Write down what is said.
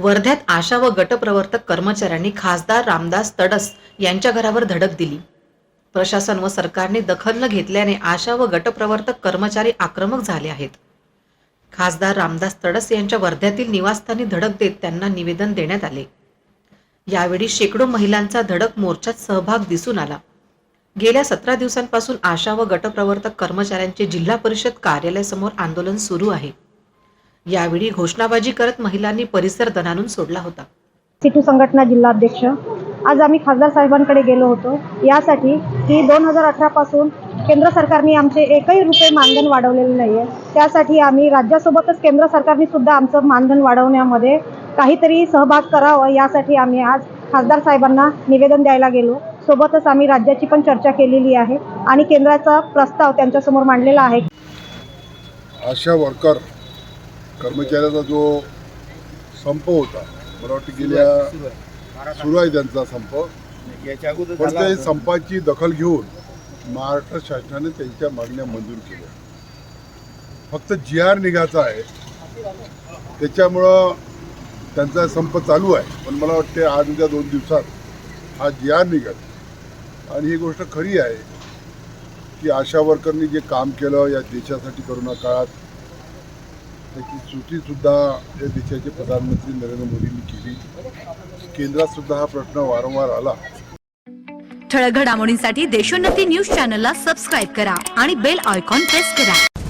वर्ध्यात आशा व गटप्रवर्तक कर्मचाऱ्यांनी खासदार रामदास तडस यांच्या घरावर धडक दिली. प्रशासन व सरकारने दखल न घेतल्याने आशा व गटप्रवर्तक कर्मचारी आक्रमक झाले आहेत. खासदार रामदास तडस यांच्या वर्ध्यातील निवासस्थानी धडक देत त्यांना निवेदन देण्यात आले. यावेळी शेकडो महिलांचा धडक मोर्चात सहभाग दिसून आला. गेल्या सतरा दिवसांपासून आशा व गटप्रवर्तक कर्मचाऱ्यांचे जिल्हा परिषद कार्यालयासमोर आंदोलन सुरू आहे. यावेळी घोषणाबाजी करत महिलांनी परिसर दणानून सोडला होता. सिटू संघटना जिल्हाध्यक्ष. आज आम्ही खासदार साहेबांकडे गेलो होतो. यासाठी की दोन हजार अठरापासून केंद्र सरकारने आमचे एकही रुपये मानधन वाढवलेले नाही आहे त्यासाठी आम्ही राज्यासोबतच केंद्र सरकारने सुद्धा आमचं मानधन वाढवण्यामध्ये काहीतरी सहभाग करावं यासाठी आम्ही आज खासदार साहेबांना निवेदन द्यायला गेलो. सोबतच आम्ही राज्याची पण चर्चा केलेली आहे आणि केंद्राचा प्रस्ताव त्यांच्यासमोर मांडलेला आहे. आशा वर्कर कर्मचाऱ्याचा जो संप होता मला वाटतं गेल्या सुरू आहे त्यांचा संप. पण ते. संपाची दखल घेऊन महाराष्ट्र शासनाने त्यांच्या मागण्या मंजूर केल्या. फक्त जी आर निघायचा आहे त्याच्यामुळं त्यांचा संप चालू आहे. पण मला वाटते आज उद्या दोन दिवसात हा जी आर निघत आणि ही गोष्ट खरी आहे की आशा वर्करनी जे काम केलं या देशासाठी करोना काळात त्याची स्तुतीसुद्धा या देशाचे प्रधानमंत्री नरेंद्र मोदींनी केली. केंद्रात सुद्धा हा प्रश्न वारंवार आला. ठळक घडामोडींसाठी देशोन्नती न्यूज चॅनलला सबस्क्राईब करा आणि बेल आयकॉन प्रेस करा.